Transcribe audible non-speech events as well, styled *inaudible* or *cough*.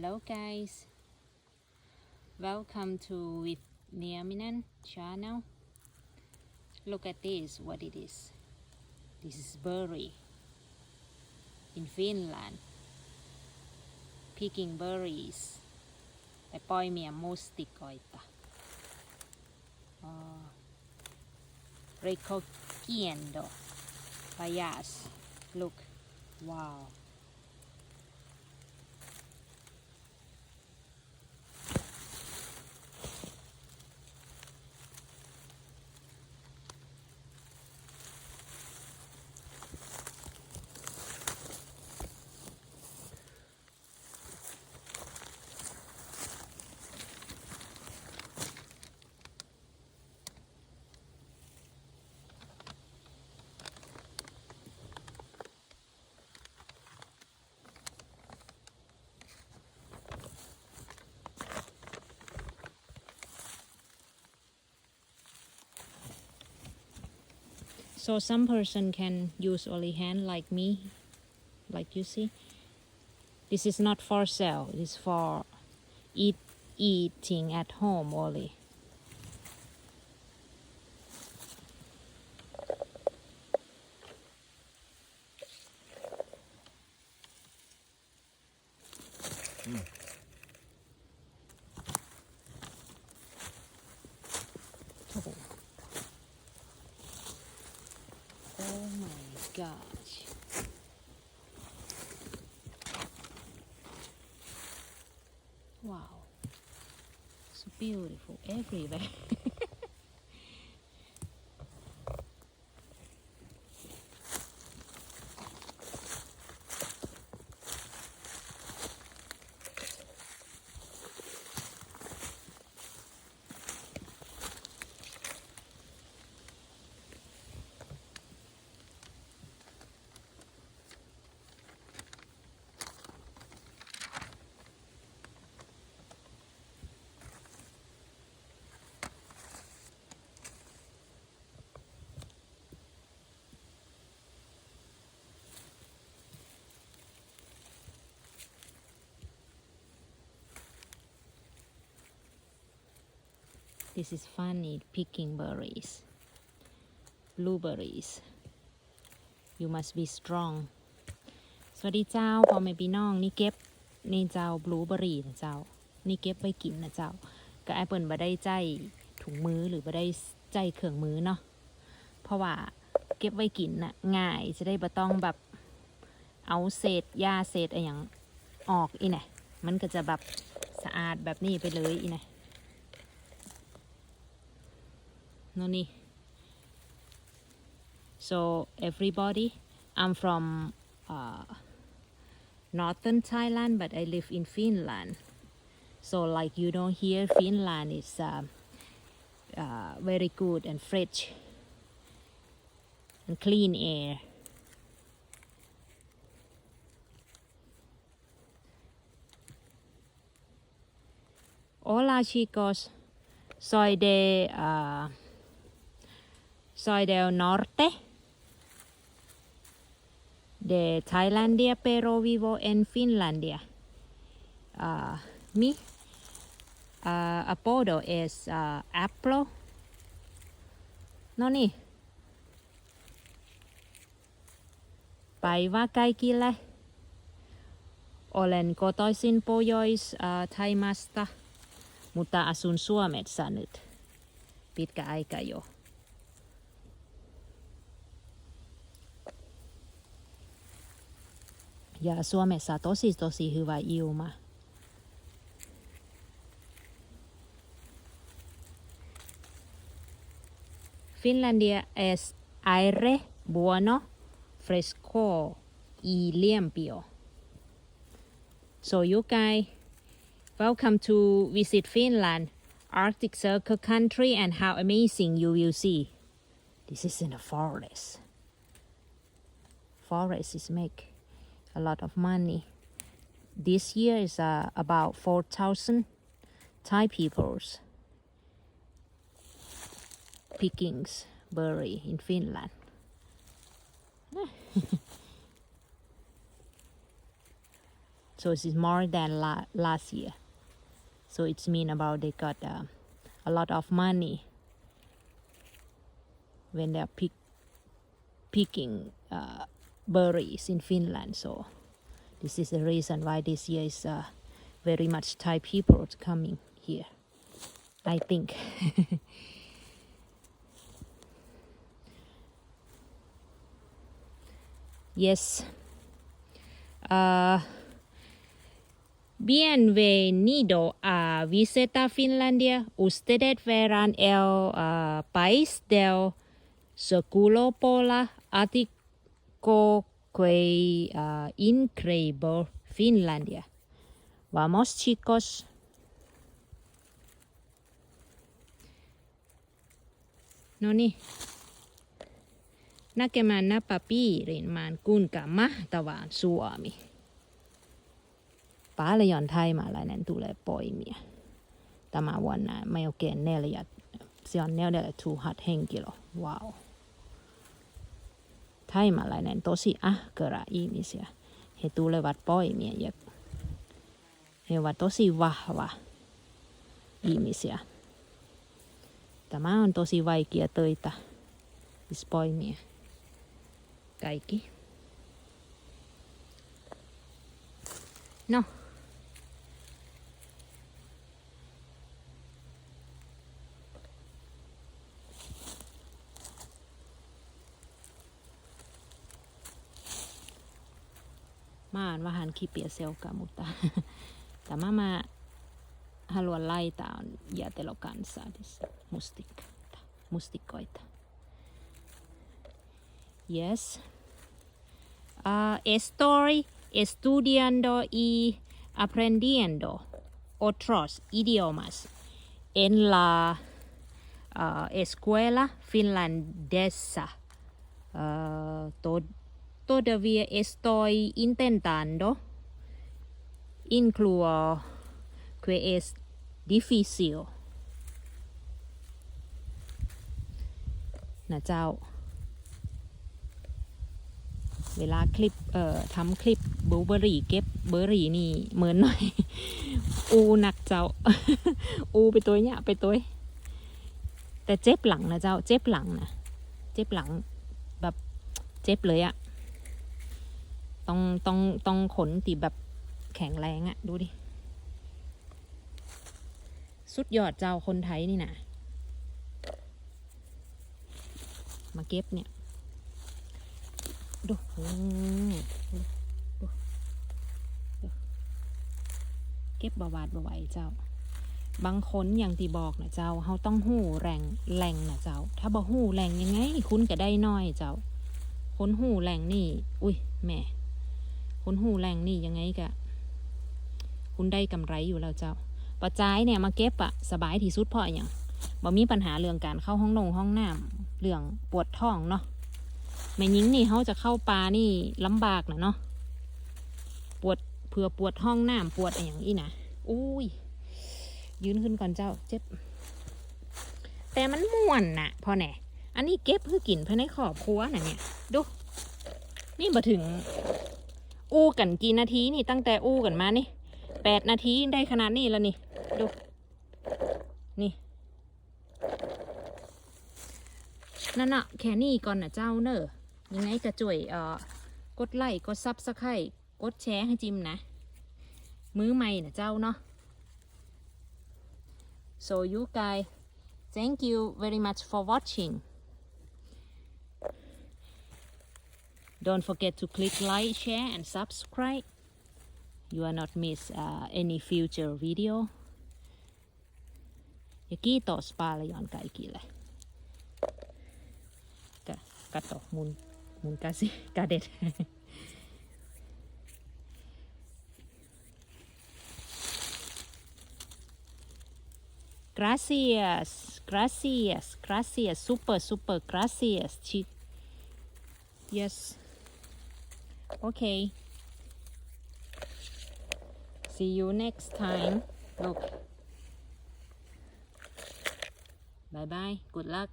Hello guys. Welcome to with Niaminan channel Look at this what it is. This is berry in Finland. Picking berries ja poimia mustikoita. Ah. Oh. Recogiendo Pajas Look. Wow So some person can use only hand like me, like you see. This is not for sale. It's for eat eating at home only. Oh Oh gosh. Wow. So beautiful everywhere. *laughs* This is funny picking berries. Blueberries. You must be strong สวัสดีเจ้าพ่อแม่พี่น้อง นี่เก็บนี่เจ้าบลูเบอรี่นะเจ้า นี่เก็บไว้กินนะเจ้า ก็แอปเปิลบ่ได้ใจถุงมือหรือบ่ได้ใจเครื่องมือเนาะ เพราะว่าเก็บไว้กินน่ะง่ายจะได้บ่ต้องแบบเอาเศษหญ้าเศษอะไรอย่างออกอีเนี่ยมันก็จะแบบสะอาดแบบนี้ไปเลยอีเนี่ย no need. So everybody, I'm from uh, northern Thailand, but I live in Finland. So like you don't hear Finland is uh, uh, very good and fresh and clean air. Hola chicos, soy de uh, soy del norte de Tailandia, pero vivo en Finlandia. Ah, mi ah, apodo es ah, Aplo. No niin. Päivää kaikille. Olen kotoisin Pohjois-Taimasta, mutta asun Suomessa nyt pitkä aika jo. Ja Suomessa tosi tosi hyvä ilma. Finlandia es aire bueno, fresco y limpio. So you guys, welcome to visit Finland, Arctic Circle country and how amazing you will see. This is in a forest. Forest is make a lot of money. This year is uh, about 4,000 Thai peoples pickings berry in Finland. *laughs* so it's more than la- last year so it's mean about they got uh, a lot of money when they're pick, picking uh, berries in Finland so this is the reason why this year is uh, very much Thai people coming here I think. *laughs* Yes. Uh, Bienvenido a visita Finlandia. Ustedes verán el uh, país del seguro pola ático que uh, increíble Finlandia. Vamos chicos. No niin. Näkemään näpäpiirin maan kuinka mahtavaan Suomi. Paljon thaimaalainen tulee poimia. Tämä vuonna melkein neljä, se on neljä tuhat henkilö. Wow. Thaimaalainen tosi ahkera ihmisiä. He tulevat poimia ja he ovat tosi vahva ihmisiä. Tämä on tosi vaikea töitä, siis poimia kaikki. No. Oon vähän kipiä selkä, mutta *laughs* tämä mä haluan laittaa on jätelokansaa, mustikkoita. mustikoita. Yes. Uh, estoy estudiando y aprendiendo otros idiomas en la uh, escuela finlandesa. Uh, to- todavía estoy intentando incluir que es difícil นะเจ้า เวลาคลิป เอ่อทำคลิปบลูเบอร์รี่เก็บเบอร์รี่นี่เหมือนหน่อย อูหนักเจ้า อูไปตัวเนี่ยไปตัวแต่เจ็บหลังนะเจ้า เจ็บหลังนะ เจ็บหลังแบบเจ็บเลยอะ ต้องต้องต้องขนตีแบบแข็งแรงอะดูดิ สุดยอดเจ้าคนไทยนี่นะมาเก็บเนี่ย ดูดูเก็บบาวาดบาไหวเจ้า บางคนอย่างที่บอกนะเจ้าเขาต้องหู้แรงแรงนะเจ้า ถ้าบ่หู้แรงยังไง คุณก็ได้น้อยเจ้าคนหู้แรงนี่ อุ้ยแม่ คนหู้แรงนี่ยังไงกะ คุณได้กำไรอยู่แล้วเจ้าปัจจัยเนี่ยมาเก็บอะสบายที่สุดเพราะอย่างบ่มีปัญหาเรื่องการเข้าห้องนงห้องน้ำเรื่องปวดท้องเนาะแม่ยิงนี่เขาจะเข้าปลานี่ลำบากนะเนาะปวดเผื่อปวดห้องน้ำปวดอะไรอย่างนี้นะอุ้ยยืนขึ้นก่อนเจ้าเจ็บ แต่มันม่วนนะพอแน่อันนี้เก็บเพื่อกินภายในขอบครัวนะเนี่ยดูนี่มาถึง อู้กันกี่นาทีนี่ตั้งแต่อู้กันมานี่แปดนาทีได้ขนาดนี้แล้วนี่ ดู นี่ นั่นอะแค่นี้ก่อนนะเจ้าเนอะยังไงก็จ่วยเอ่อกดไลค์กดซับสไครต์กดแชร์ให้จิมนะ มือใหม่นะเจ้าเนาะ so you guys thank you very much for watching don't forget to click like share and subscribe you will not miss uh, any future video ja kiitos paljon kaikille Ka- kato mun, mun käsi, *laughs* kädet. gracias, gracias, gracias, super, super, gracias. Yes. Okay. See you next time. Look. Bye bye. Good luck.